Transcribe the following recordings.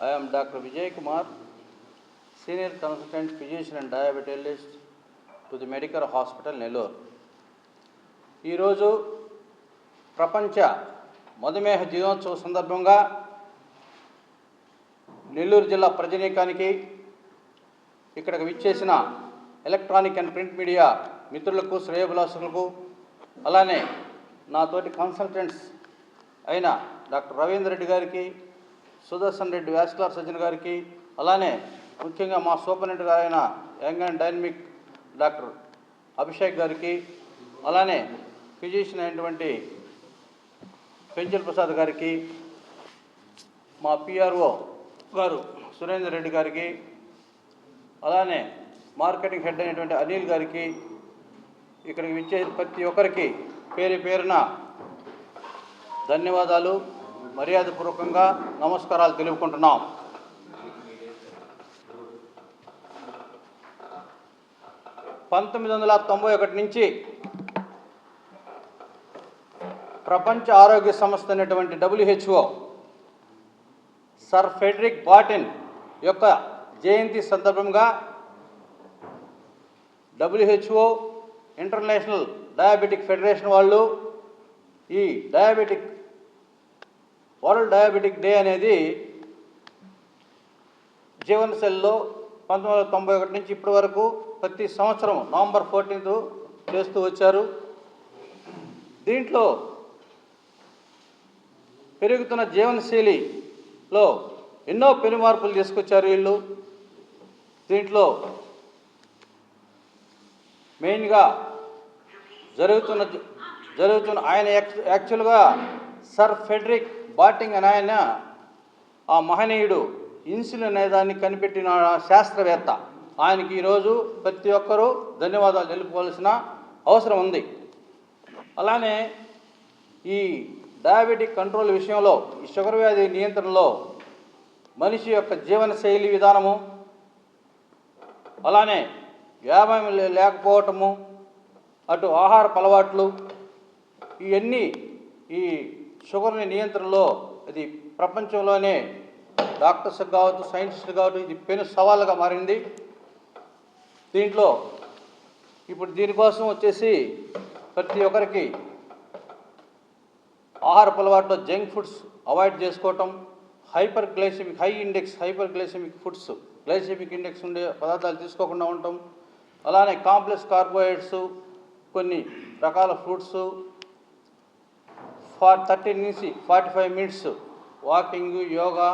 I am Dr. Vijay Kumar, Senior Consultant Physician and Diabetologist to the Medical Hospital, ఈరోజు ప్రపంచ మధుమేహ దినోత్సవ సందర్భంగా నెల్లూరు జిల్లా ప్రజనీకానికి ఇక్కడికి విచ్చేసిన ఎలక్ట్రానిక్ అండ్ ప్రింట్ మీడియా మిత్రులకు శ్రేయభిలాసులకు అలానే నాతోటి కన్సల్టెంట్స్ అయిన డాక్టర్ రవీంద్ర రెడ్డి గారికి సుదర్శన్ రెడ్డి వ్యాస్కులర్ సర్జన్ గారికి అలానే ముఖ్యంగా మా సూపరింటెండెంట్ గారైన young and dynamic doctor Abhishek గారికి అలానే ఫిజిషియన్ అయినటువంటి పెంచల్ ప్రసాద్ గారికి మా పిఆర్ఓ గారు సురేందర్ రెడ్డి గారికి అలానే మార్కెటింగ్ హెడ్ అయినటువంటి అనిల్ గారికి ఇక్కడికి విచ్చే ప్రతి ఒక్కరికి పేరు పేరున ధన్యవాదాలు. మర్యాదపూర్వకంగా నమస్కారాలు తెలుపుకుంటున్నాం. పంతొమ్మిది వందల తొంభై ఒకటి నుంచి ప్రపంచ ఆరోగ్య సంస్థ అనేటువంటి డబ్ల్యూహెచ్ఓ సర్ ఫెడరిక్ బాటిన్ యొక్క జయంతి సందర్భంగా డబ్ల్యూహెచ్ఓ ఇంటర్నేషనల్ డయాబెటిక్ ఫెడరేషన్ వాళ్ళు ఈ డయాబెటిక్ వరల్డ్ డయాబెటిక్ డే అనేది జీవన శైలిలో పంతొమ్మిది వందల తొంభై ఒకటి నుంచి ఇప్పటి వరకు ప్రతి సంవత్సరం నవంబర్ ఫోర్టీన్త్ చేస్తూ వచ్చారు. దీంట్లో పెరుగుతున్న జీవనశైలిలో ఎన్నో పెను మార్పులు తీసుకొచ్చారు వీళ్ళు. దీంట్లో మెయిన్గా జరుగుతున్న జరుగుతున్న ఆయన యాక్చు- యాక్చువల్గా సర్ ఫెడరిక్ బాటింగ్ అని ఆయన ఆ మహనీయుడు ఇన్సులిన్ అనే దాన్ని కనిపెట్టిన శాస్త్రవేత్త. ఆయనకి ఈరోజు ప్రతి ఒక్కరూ ధన్యవాదాలు తెలుపుకోవాల్సిన అవసరం ఉంది. అలానే ఈ డయాబెటిక్ కంట్రోల్ విషయంలో ఈ షుగర్ వ్యాధి నియంత్రణలో మనిషి యొక్క జీవన శైలి విధానము అలానే వ్యాయామం లేకపోవటము అటు ఆహార అలవాట్లు ఇవన్నీ ఈ షుగర్ని నియంత్రణలో ఇది ప్రపంచంలోనే డాక్టర్స్ కావచ్చు సైంటిస్టులు కావచ్చు ఇది పెను సవాలుగా మారింది. దీంట్లో ఇప్పుడు దీనికోసం వచ్చేసి ప్రతి ఒక్కరికి ఆహారపు అలవాట్లో జంక్ ఫుడ్స్ అవాయిడ్ చేసుకోవటం hyper glycemic high index hyper glycemic foods glycemic index ఉండే పదార్థాలు తీసుకోకుండా ఉండటం అలానే కాంప్లెక్స్ కార్బోహైడ్రేట్స్ కొన్ని రకాల ఫ్రూట్స్ ఫార్ థర్టీ నుంచి forty five minutes walking yoga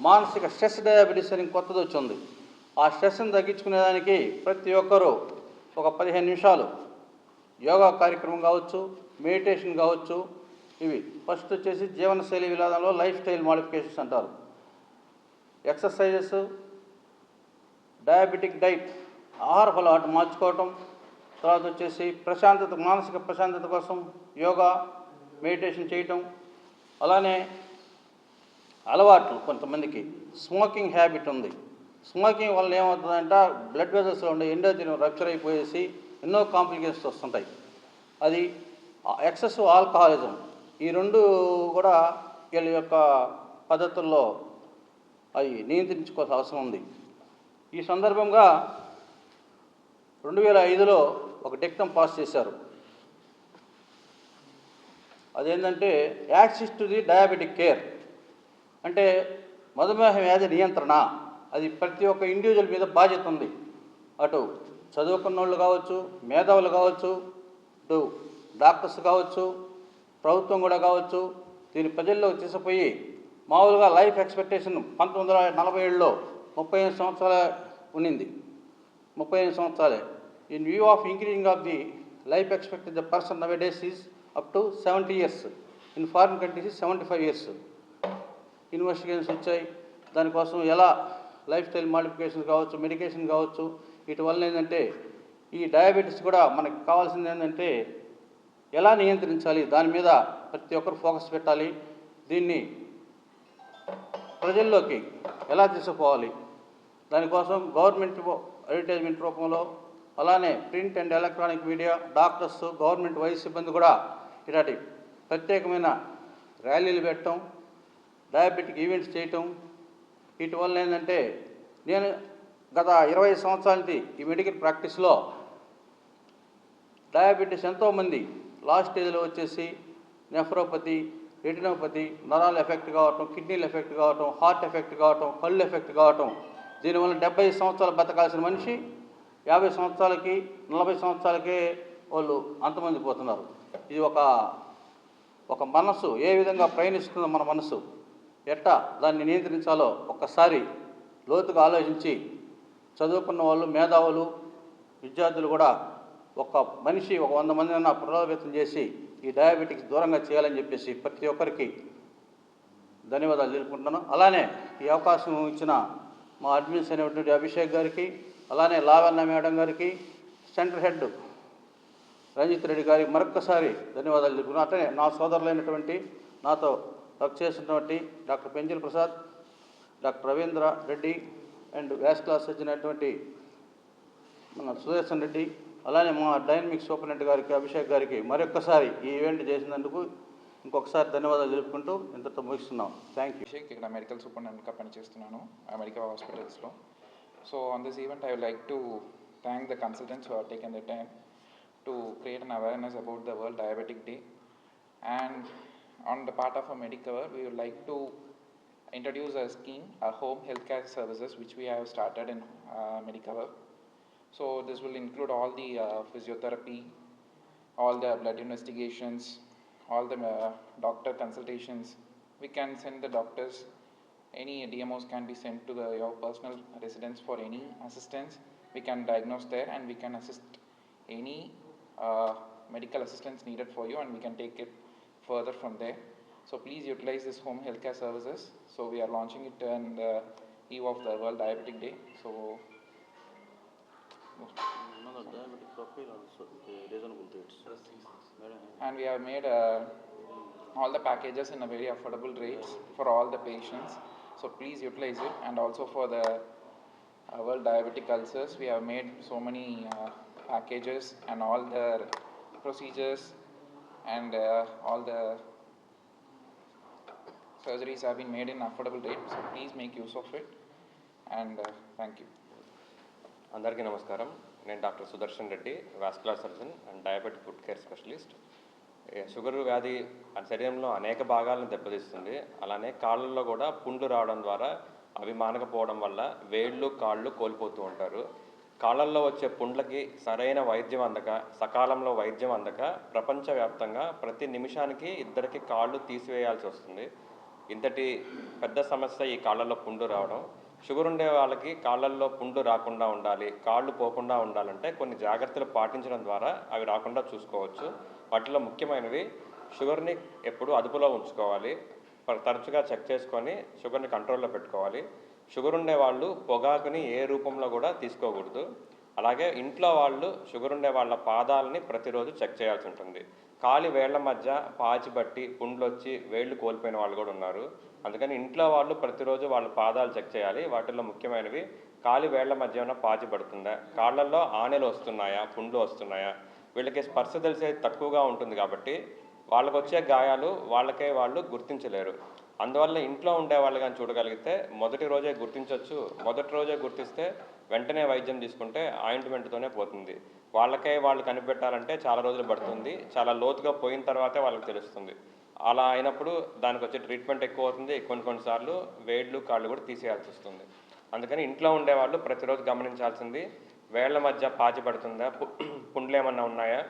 మానసిక స్ట్రెస్ డయాబెటీస్ అని కొత్తది వచ్చింది. ఆ స్ట్రెస్ని తగ్గించుకునేదానికి ప్రతి ఒక్కరూ ఒక పదిహేను నిమిషాలు యోగా కార్యక్రమం కావచ్చు మెడిటేషన్ కావచ్చు ఇవి. ఫస్ట్ వచ్చేసి జీవనశైలి విధానంలో లైఫ్ స్టైల్ మాడిఫికేషన్స్ అంటారు. ఎక్సర్సైజెస్ డయాబెటిక్ డైట్ ఆహార అలవాటు మార్చుకోవటం తర్వాత వచ్చేసి ప్రశాంతత మానసిక ప్రశాంతత కోసం యోగా మెడిటేషన్ చేయటం అలానే అలవాట్లు కొంతమందికి. స్మోకింగ్ హ్యాబిట్ ఉంది. స్మోకింగ్ వల్ల ఏమవుతుందంటే బ్లడ్ వెజల్స్లో ఉండే ఎండోజిన్ రప్చర్ అయిపోయేసి ఎన్నో కాంప్లికేషన్స్ వస్తుంటాయి. అది ఎక్సెస్ ఆల్కహాలిజం. ఈ రెండు కూడా వీళ్ళ యొక్క పద్ధతుల్లో అవి నియంత్రించుకోవాల్సిన అవసరం ఉంది. ఈ సందర్భంగా రెండు వేల ఐదులో ఒక డిక్టం పాస్ చేశారు. అదేంటంటే access to the diabetic care. అంటే మధుమేహ వ్యాధి నియంత్రణ. అది ప్రతి ఒక్క ఇండివిజువల్ మీద బాధ్యత ఉంది. అటు చదువుకున్న వాళ్ళు కావచ్చు మేధావులు కావచ్చు ఇటు డాక్టర్స్ కావచ్చు ప్రభుత్వం కూడా కావచ్చు దీని ప్రజల్లో తీసుకుపోయి మామూలుగా లైఫ్ ఎక్స్పెక్టేషన్ పంతొమ్మిది వందల నలభై ఏడులో ముప్పై ఐదు సంవత్సరాల ఉన్నింది. ముప్పై ఐదు సంవత్సరాలే. In view of increasing of the life expect the person now days is up to seventy years in foreign countries seventy five years investigations వచ్చాయి దానికోసం ఎలా లైఫ్ స్టైల్ మాడిఫికేషన్ కావచ్చు మెడికేషన్ కావచ్చు వీటి వల్ల ఏంటంటే ఈ డయాబెటీస్ కూడా మనకి కావాల్సింది ఏంటంటే ఎలా నియంత్రించాలి? దాని మీద ప్రతి ఒక్కరు ఫోకస్ పెట్టాలి. దీన్ని ప్రజల్లోకి ఎలా తీసుకుపోవాలి? దానికోసం గవర్నమెంట్ అడ్వర్టైజ్మెంట్ రూపంలో అలానే print and electronic media doctors government వైద్య సిబ్బంది కూడా ఇలాంటి ప్రత్యేకమైన ర్యాలీలు పెట్టడం డయాబెటిక్ ఈవెంట్స్ చేయటం. వీటి వల్ల ఏంటంటే నేను గత ఇరవై సంవత్సరాల నుంచి ఈ మెడికల్ ప్రాక్టీస్లో డయాబెటీస్ ఎంతోమంది లాస్ట్ స్టేజ్లో వచ్చేసి నెఫ్రోపతి రెటినోపతి నరాలు ఎఫెక్ట్ కావటం కిడ్నీలు ఎఫెక్ట్ కావటం హార్ట్ ఎఫెక్ట్ కావటం కళ్ళు ఎఫెక్ట్ కావటం. దీనివల్ల డెబ్బై సంవత్సరాలు బతకాల్సిన మనిషి యాభై సంవత్సరాలకి నలభై సంవత్సరాలకే వాళ్ళు అంతమంది పోతున్నారు. ఇది ఒక ఒక మనసు ఏ విధంగా ప్రయాణిస్తుందో మన మనసు ఎట్టా దాన్ని నియంత్రించాలో ఒక్కసారి లోతుగా ఆలోచించి చదువుకున్న వాళ్ళు మేధావులు విద్యార్థులు కూడా ఒక మనిషి ఒక వంద మంది అన్న ప్రభావితం చేసి ఈ డయాబెటిక్స్ దూరంగా చేయాలని చెప్పేసి ప్రతి ఒక్కరికి ధన్యవాదాలు తెలుపుకుంటున్నాను. అలానే ఈ అవకాశం ఇచ్చిన మా అడ్మిన్స్ అయినటువంటి అభిషేక్ గారికి అలానే లావన్న మేడం గారికి సెంటర్ హెడ్ రంజిత్ రెడ్డి గారికి మరొక్కసారి ధన్యవాదాలు తెలుపుకున్నాను అట్లనే నా సోదరులైనటువంటి నాతో వర్క్ చేసినటువంటి doctor Penjil Prasad doctor Ravindra Reddy and Vyas class వచ్చినటువంటి మన సుదర్శన్ రెడ్డి అలానే మా డైనమిక్ సూపరింటెండెంట్ గారికి అభిషేక్ గారికి మరొక్కసారి ఈ ఈవెంట్ చేసినందుకు ఇంకొకసారి ధన్యవాదాలు తెలుపుకుంటూ ఇంతతో ముగిస్తున్నాం. థ్యాంక్ యూ అభిషేక్ ఇక్కడ మెడికల్ సూపరింటెండెంట్గా పనిచేస్తున్నాను అమెరికా హాస్పిటల్స్లో. So on this event I like to thank the consultants take or taken the time to create an awareness about the World Diabetic Day. And on the part of a Medicover, we would like to introduce a scheme, a home healthcare services, which we have started in uh, Medicover. So this will include all the uh, physiotherapy, all the blood investigations, all the uh, doctor consultations. We can send the doctors, any DMOs can be sent to the, your personal residence for any assistance. We can diagnose there and we can assist any uh, medical assistance needed for you and we can take it further from there. So please utilize this home healthcare services. So we are launching it on the eve of the World Diabetic Day. So and we have made uh, all the packages in a very affordable rates for all the patients. So please utilize it and also for the uh, World Diabetic Ulcers, we have made so many uh, packages and all the procedures and uh, all the surgeries have been made in affordable rates. So please make use of it and uh, thank you. అందరికీ నమస్కారం నేను doctor Sudarshan Reddy vascular surgeon and diabetic food care specialist sugar వ్యాధి శరీరంలో అనేక భాగాలను దెబ్బతీస్తుంది అలానే కాళ్ళల్లో కూడా పుండ్లు రావడం ద్వారా అవి మానకపోవడం వల్ల వేళ్ళు కాళ్ళు కోల్పోతూ ఉంటారు కాళ్ళల్లో వచ్చే పుండ్లకి సరైన వైద్యం అందక సకాలంలో వైద్యం అందక ప్రపంచవ్యాప్తంగా ప్రతి నిమిషానికి ఇద్దరికి కాళ్ళు తీసివేయాల్సి వస్తుంది. ఇంతటి పెద్ద సమస్య ఈ కాళ్ళల్లో పుండు రావడం. షుగర్ ఉండే వాళ్ళకి కాళ్ళల్లో పుండు రాకుండా ఉండాలి కాళ్ళు పోకుండా ఉండాలంటే కొన్ని జాగ్రత్తలు పాటించడం ద్వారా అవి రాకుండా చూసుకోవచ్చు. వాటిలో ముఖ్యమైనవి షుగర్ని ఎప్పుడు అదుపులో ఉంచుకోవాలి తరచుగా చెక్ చేసుకొని షుగర్ని కంట్రోల్లో పెట్టుకోవాలి. షుగర్ ఉండే వాళ్ళు పొగాకుని ఏ రూపంలో కూడా తీసుకోకూడదు. అలాగే ఇంట్లో వాళ్ళు షుగర్ ఉండే వాళ్ళ పాదాలని ప్రతిరోజు చెక్ చేయాల్సి ఉంటుంది. కాలి వేళ్ళ మధ్య పాచి బట్టి పుండ్లు వచ్చి వేళ్ళు కోల్పోయిన వాళ్ళు కూడా ఉన్నారు. అందుకని ఇంట్లో వాళ్ళు ప్రతిరోజు వాళ్ళ పాదాలు చెక్ చేయాలి. వాటిల్లో ముఖ్యమైనవి కాలి వేళ్ళ మధ్య ఏమైనా పాచి పడుతుందా? కాళ్ళల్లో ఆనెలు వస్తున్నాయా? పుండ్లు వస్తున్నాయా? వీళ్ళకి స్పర్శ తెలిసేది తక్కువగా ఉంటుంది కాబట్టి వాళ్ళకు వచ్చే గాయాలు వాళ్ళకే వాళ్ళు గుర్తించలేరు. అందువల్ల ఇంట్లో ఉండే వాళ్ళు కానీ చూడగలిగితే మొదటి రోజే గుర్తించవచ్చు మొదటి రోజే గుర్తిస్తే వెంటనే వైద్యం తీసుకుంటే ఆయింట్మెంట్తోనే పోతుంది. వాళ్ళకే వాళ్ళు కనిపెట్టాలంటే చాలా రోజులు పడుతుంది. చాలా లోతుగా పోయిన తర్వాతే వాళ్ళకి తెలుస్తుంది. అలా అయినప్పుడు దానికి వచ్చే ట్రీట్మెంట్ ఎక్కువ అవుతుంది కొన్ని కొన్నిసార్లు వేళ్ళు కాళ్ళు కూడా తీసేయాల్సి వస్తుంది. అందుకని ఇంట్లో ఉండేవాళ్ళు ప్రతిరోజు గమనించాల్సింది వేళ్ళ మధ్య పాచి పడుతుందా పుండ్లు ఏమన్నా ఉన్నాయా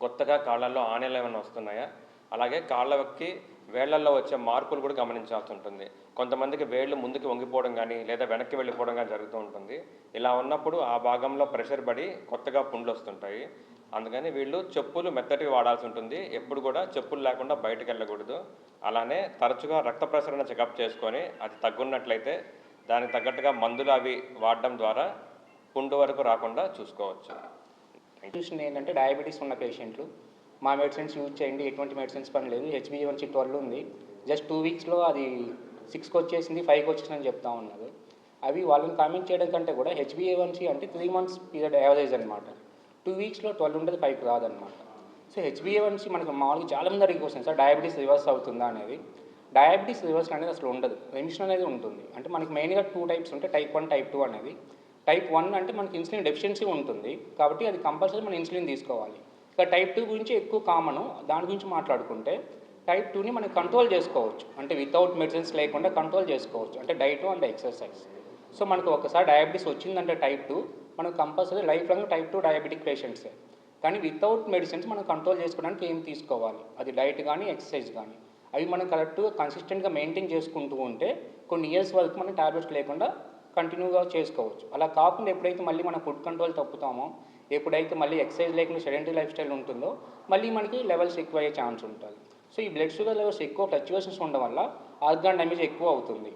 కొత్తగా కాళ్ళల్లో ఆనెలు ఏమైనా వస్తున్నాయా అలాగే కాళ్ళకి వేళ్ళలో వచ్చే మార్పులు కూడా గమనించాల్సి ఉంటుంది. కొంతమందికి వేళ్ళు ముందుకు వంగిపోవడం కానీ లేదా వెనక్కి వెళ్ళిపోవడం కానీ జరుగుతూ ఉంటుంది. ఇలా ఉన్నప్పుడు ఆ భాగంలో ప్రెషర్ పడి కొత్తగా పుండ్లు వస్తుంటాయి. అందుకని వీళ్ళు చెప్పులు మెత్తటివి వాడాల్సి ఉంటుంది. ఎప్పుడు కూడా చెప్పులు లేకుండా బయటకు వెళ్ళకూడదు. అలానే తరచుగా రక్త ప్రసరణ చెకప్ చేసుకొని అది తగ్గున్నట్లయితే దానికి తగ్గట్టుగా మందులు అవి వాడడం ద్వారా పుండు వరకు రాకుండా చూసుకోవచ్చు. ఏంటంటే డయాబెటీస్ ఉన్న పేషెంట్లు మా మెడిసిన్స్ యూజ్ చేయండి ఎటువంటి మెడిసిన్స్ పని లేదు. హెచ్బిఏవన్సీ ట్వెల్వ్ ఉంది. జస్ట్ టూ వీక్స్లో అది సిక్స్కి వచ్చేసింది ఫైవ్కి వచ్చేసిందని చెప్తా ఉన్నారు. అవి వాళ్ళని కామెంట్ చేయడం కంటే కూడా హెచ్బిఏవన్సీ అంటే త్రీ మంత్స్ పీరియడ్ యావరేజ్ అనమాట టూ వీక్స్లో ట్వెల్వ్ ఉంటుంది ఫైవ్కి రాదనమాట సో హెచ్బిఏవన్సీ మనకి మామూలుగా చాలా మంది అడిగి క్వశ్చన్ సార్ డయాబెటీస్ రివర్స్ అవుతుందా? అనేది. డయాబెటీస్ రివర్స్ అనేది అసలు ఉండదు. రెమిషన్ అనేది ఉంటుంది. అంటే మనకి మెయిన్గా టూ టైప్స్ ఉంటాయి టైప్ వన్ టైప్ టూ అనేది. టైప్ వన్ అంటే మనకి ఇన్సులిన్ డెఫిషియన్సీ ఉంటుంది. కాబట్టి అది కంపల్సరీ మనం ఇన్సులిన్ తీసుకోవాలి. ఇక టైప్ టూ గురించి ఎక్కువ కామను దాని గురించి మాట్లాడుకుంటే టైప్ టూని మనం కంట్రోల్ చేసుకోవచ్చు. అంటే వితౌట్ మెడిసిన్స్ లేకుండా కంట్రోల్ చేసుకోవచ్చు. అంటే డైట్ అండ్ ఎక్సర్సైజ్ సో మనకు ఒకసారి డయాబెటీస్ వచ్చిందంటే టైప్ టూ మనకు compulsory life long type two diabetic పేషెంట్సే కానీ వితౌట్ మెడిసిన్స్ మనం కంట్రోల్ చేసుకోవడానికి ఏం తీసుకోవాలి? అది డైట్ కానీ ఎక్సర్సైజ్ కానీ అవి మనం కరెక్ట్గా కన్సిస్టెంట్గా మెయింటైన్ చేసుకుంటూ ఉంటే కొన్ని ఇయర్స్ వరకు మనం టాబ్లెట్స్ లేకుండా కంటిన్యూగా చేసుకోవచ్చు. అలా కాకుండా ఎప్పుడైతే మళ్ళీ మనం ఫుడ్ కంట్రోల్ తప్పుతామో ఎప్పుడైతే మళ్ళీ ఎక్సర్సైజ్ లేకుండా సెడెంటరీ లైఫ్ స్టైల్ ఉంటుందో మళ్ళీ మనకి లెవెల్స్ ఎక్కువ అయ్యే ఛాన్స్ ఉంటుంది. సో ఈ బ్లడ్ షుగర్ లెవెల్స్ ఎక్కువ ఫ్లక్చువేషన్స్ ఉండడం వల్ల ఆర్గాన్ డ్యామేజ్ ఎక్కువ అవుతుంది.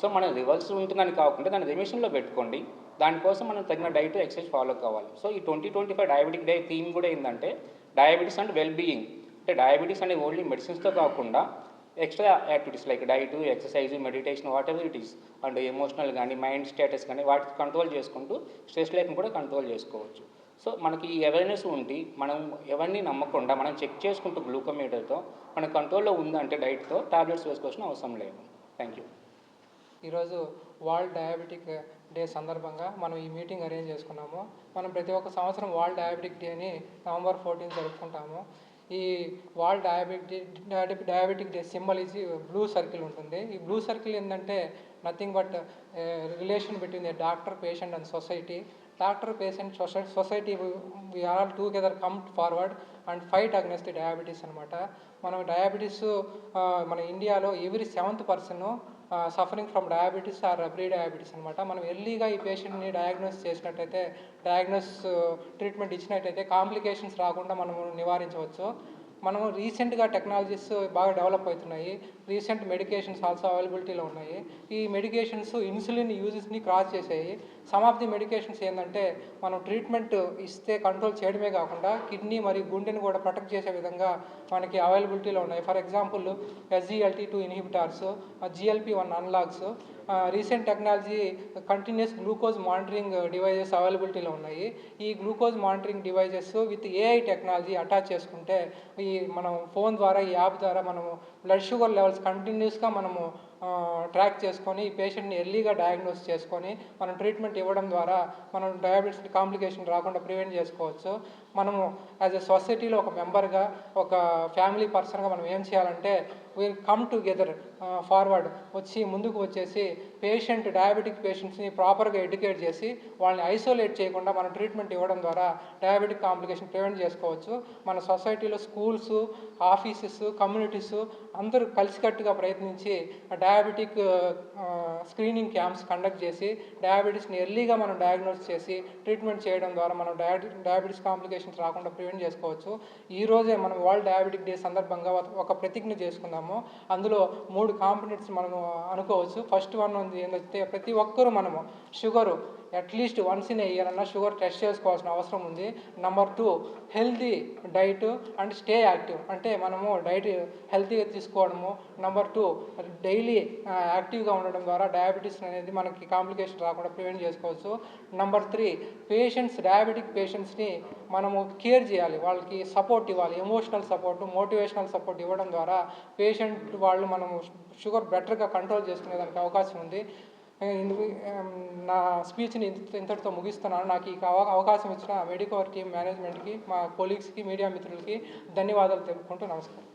సో మన రివర్స్ ఉంటుందని కాకుండా దాన్ని రిమిషన్లో పెట్టుకోండి. దానికోసం మనం తగిన డైట్ ఎక్సర్సైజ్ ఫాలో కావాలి. సో ఈ twenty twenty five diabetic day theme కూడా ఏంటంటే డయాబెటీస్ అండ్ వెల్ బీయింగ్ అంటే డయాబెటీస్ అనేది ఓన్లీ మెడిసిన్స్తో కాకుండా extra activities like diet exercise meditation whatever it is. And emotional కానీ మైండ్ స్టేటస్ కానీ వాటి కంట్రోల్ చేసుకుంటూ స్ట్రెస్ లైఫ్ని కూడా కంట్రోల్ చేసుకోవచ్చు. సో మనకి ఈ అవేర్నెస్ ఉండి మనం ఎవరిని నమ్మకుండా మనం చెక్ చేసుకుంటూ గ్లూకోమీటర్తో మన కంట్రోల్లో ఉందంటే డైట్తో టాబ్లెట్స్ వేసుకోవాల్సిన అవసరం లేదు. థ్యాంక్ యూ ఈరోజు వరల్డ్ డయాబెటిక్ డే సందర్భంగా మనం ఈ మీటింగ్ అరేంజ్ చేసుకున్నాము. మనం ప్రతి ఒక్క సంవత్సరం వరల్డ్ డయాబెటిక్ డేని నవంబర్ ఫోర్టీన్ జరుపుకుంటాము. ఈ world diabetic diabetic day symbol ఇచ్చి బ్లూ సర్కిల్ ఉంటుంది. ఈ బ్లూ సర్కిల్ ఏంటంటే nothing but relation between the doctor patient and society doctor patient society we all together come forward and fight against diabetes అనమాట మనం diabetes మన ఇండియాలో every seventh person suffering from diabetes or rabri diabetes అనమాట మనం ఎర్లీగా ఈ పేషెంట్ని డయాగ్నోస్ చేసినట్టయితే డయాగ్నోస్ ట్రీట్మెంట్ ఇచ్చినట్టయితే కాంప్లికేషన్స్ రాకుండా మనము నివారించవచ్చు. మనము రీసెంట్గా టెక్నాలజీస్ బాగా డెవలప్ అవుతున్నాయి. రీసెంట్ మెడికేషన్స్ ఆల్సో అవైలబిలిటీలో ఉన్నాయి. ఈ మెడికేషన్స్ ఇన్సులిన్ యూజెస్ని క్రాస్ చేసాయి. సమ్ ఆఫ్ ది మెడికేషన్స్ ఏంటంటే మనం ట్రీట్మెంట్ ఇస్తే కంట్రోల్ చేయడమే కాకుండా కిడ్నీ మరియు గుండెని కూడా ప్రొటెక్ట్ చేసే విధంగా మనకి అవైలబిలిటీలో ఉన్నాయి. For example SGLT two inhibitors GLP one analogues recent technology continuous glucose monitoring devices అవైలబిలిటీలో ఉన్నాయి. ఈ glucose monitoring devices with AI technology attach చేసుకుంటే ఈ మనం ఫోన్ ద్వారా ఈ యాప్ ద్వారా మనము బ్లడ్ షుగర్ లెవెల్స్ కంటిన్యూస్గా మనము ట్రాక్ చేసుకొని ఈ పేషెంట్ని ఎర్లీగా డయాగ్నోస్ చేసుకొని మనం ట్రీట్మెంట్ ఇవ్వడం ద్వారా మనం డయాబెటీస్ కాంప్లికేషన్ రాకుండా ప్రివెంట్ చేసుకోవచ్చు. మనము యాజ్ ఎ సొసైటీలో ఒక మెంబర్గా ఒక ఫ్యామిలీ పర్సన్గా మనం ఏం చేయాలంటే వీల్ కమ్ టుగెదర్ ఫార్వర్డ్ వచ్చి ముందుకు వచ్చేసి పేషెంట్ డయాబెటిక్ పేషెంట్స్ని ప్రాపర్గా ఎడ్యుకేట్ చేసి వాళ్ళని ఐసోలేట్ చేయకుండా మనం ట్రీట్మెంట్ ఇవ్వడం ద్వారా డయాబెటిక్ కాంప్లికేషన్ ప్రివెంట్ చేసుకోవచ్చు. మన సొసైటీలో స్కూల్స్ ఆఫీసెస్ కమ్యూనిటీస్ అందరూ కలిసికట్టుగా ప్రయత్నించి డయాబెటిక్ స్క్రీనింగ్ క్యాంప్స్ కండక్ట్ చేసి డయాబెటీస్ని ఎర్లీగా మనం డయాగ్నోస్ చేసి ట్రీట్మెంట్ చేయడం ద్వారా మనం డయాబెటిస్ కాంప్లికేషన్ కాంప్లికేషన్స్ రాకుండా ప్రివెంట్ చేసుకోవచ్చు. ఈ రోజే మనం వరల్డ్ డయాబెటిక్ డే సందర్భంగా ఒక ప్రతిజ్ఞ చేసుకుందాము. అందులో మూడు కాంపిటెంట్స్ మనము అనుకోవచ్చు. ఫస్ట్ వన్ ఉంది ఏంటంటే ప్రతి ఒక్కరూ మనము. Sugar at least once in year అన్న షుగర్ టెస్ట్ చేసుకోవాల్సిన అవసరం ఉంది. Number two healthy diet and stay active అంటే మనము డైట్ హెల్తీగా తీసుకోవడము. నెంబర్ టూ డైలీ యాక్టివ్గా ఉండడం ద్వారా డయాబెటీస్ అనేది మనకి కాంప్లికేషన్ రాకుండా ప్రివెంట్ చేసుకోవచ్చు. నెంబర్ త్రీ పేషెంట్స్ డయాబెటిక్ పేషెంట్స్ని మనము కేర్ చేయాలి. వాళ్ళకి సపోర్ట్ ఇవ్వాలి. ఎమోషనల్ సపోర్ట్ మోటివేషనల్ సపోర్ట్ ఇవ్వడం ద్వారా పేషెంట్ వాళ్ళు మనము షుగర్ బెటర్గా కంట్రోల్ చేసుకునేదానికి అవకాశం ఉంది. నా స్పీచ్ని ఇంతటితో ముగిస్తున్నాను. నాకు ఈ అవకాశం ఇచ్చిన మెడికవర్ టీం మేనేజ్మెంట్కి మా కొలీగ్స్కి మీడియా మిత్రులకి ధన్యవాదాలు తెలుపుకుంటూ నమస్కారం.